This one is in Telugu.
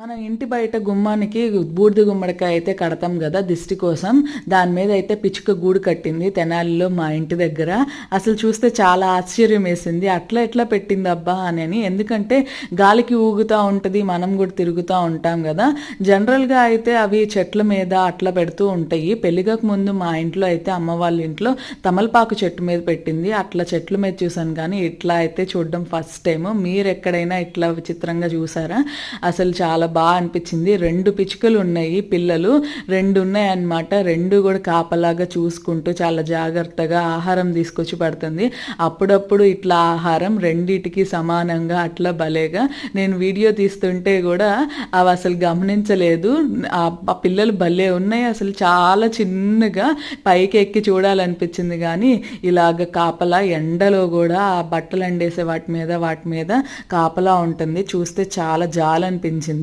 మన ఇంటి బయట గుమ్మానికి బూడిద గుమ్మడికాయ అయితే కడతాం కదా దిష్టి కోసం. దాని మీద అయితే పిచ్చుక గూడు కట్టింది తెనాలిలో మా ఇంటి దగ్గర. అసలు చూస్తే చాలా ఆశ్చర్యం వేసింది. అట్లా ఎట్లా పెట్టింది అబ్బా అని ఎందుకంటే గాలికి ఊగుతూ ఉంటుంది మనం కూడా తిరుగుతూ ఉంటాం కదా. జనరల్గా అయితే అవి చెట్ల మీద అట్లా పెడుతూ ఉంటాయి. పెళ్ళిగకు ముందు మా ఇంట్లో అయితే అమ్మ వాళ్ళ ఇంట్లో తమలపాకు చెట్టు మీద పెట్టింది. అట్లా చెట్ల మీద చూసాను కానీ ఇట్లా అయితే చూడడం ఫస్ట్ టైం మీరు ఎక్కడైనా ఇట్లా విచిత్రంగా చూసారా? అసలు చాలా బాగా అనిపించింది. రెండు పిచ్చుకలు ఉన్నాయి పిల్లలు. రెండు ఉన్నాయి అన్నమాట రెండు కూడా కాపలాగా చూసుకుంటూ చాలా జాగ్రత్తగా ఆహారం తీసుకొచ్చి పడుతుంది. అప్పుడప్పుడు ఇట్లా ఆహారం రెండిటికి సమానంగా అట్లా భలేగా. నేను వీడియో తీస్తుంటే కూడా అవి అసలు గమనించలేదు. ఆ ఆ పిల్లలు భలే ఉన్నాయి. అసలు చాలా చిన్నగా పైకి ఎక్కి చూడాలనిపించింది కానీ ఇలాగ కాపలా ఎండలో కూడా ఆ బట్టలు ఎండేసే వాటి మీద వాటి మీద కాపలా ఉంటుంది. చూస్తే చాలా జాలనిపించింది.